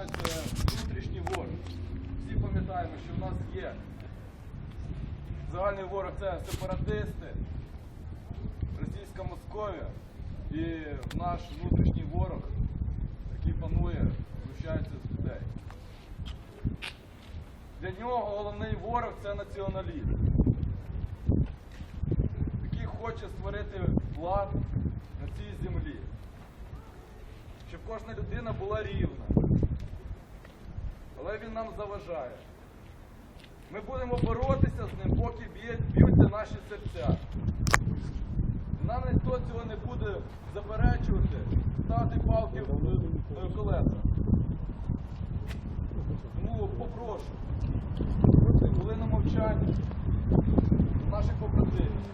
називають е, внутрішній ворог. Всі пам'ятаємо, що в нас є загальний ворог це сепаратисти, російська Московія і наш внутрішній ворог, який панує, знущається з людей. Для нього головний ворог це націоналізм, який хоче створити владу на цій землі, щоб кожна людина була рівна. Але він нам заважає. Ми будемо боротися з ним, поки б'ються наші серця. Нам ніхто цього не буде заперечувати, ставити палки в колеса. Тому попрошу, хвилину мовчання наших побратимів.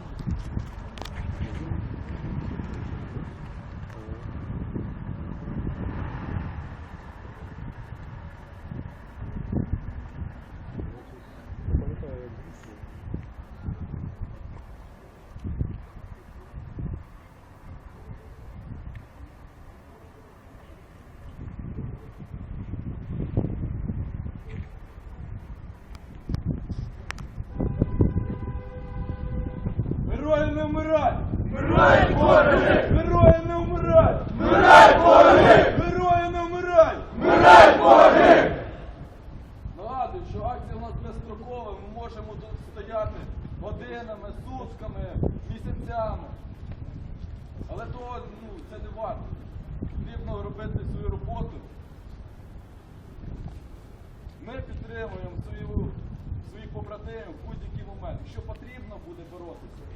Герої не вмирать! Вмирай, вороги! Герої не вмирать! Вмирай, вороги! Герої не вмирать! Вмирай, вороги! Нагадую, що акція у нас безстрокова, ми можемо тут стояти годинами, сутками, місяцями. Але то ну, це не варто. Потрібно робити свою роботу. Ми підтримуємо свою, своїх побратимів в будь-який момент. Якщо потрібно буде боротися,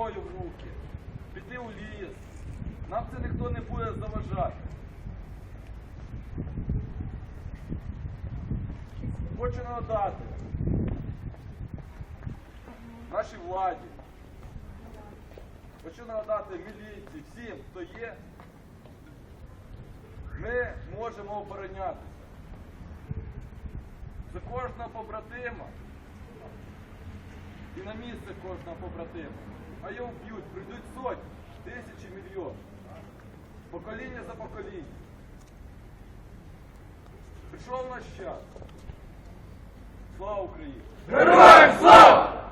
зброю в руки, піти у ліс. Нам це ніхто не буде заважати. Хочу нагадати нашій владі. Хочу нагадати міліції, всім, хто є. Ми можемо оборонятися за кожного побратима і на місце кожного побратима. А його вб'ють, прийдуть сотні, тисячі, мільйон. Покоління за покоління. Прийшов наш час. Слава Україні! Героям слава!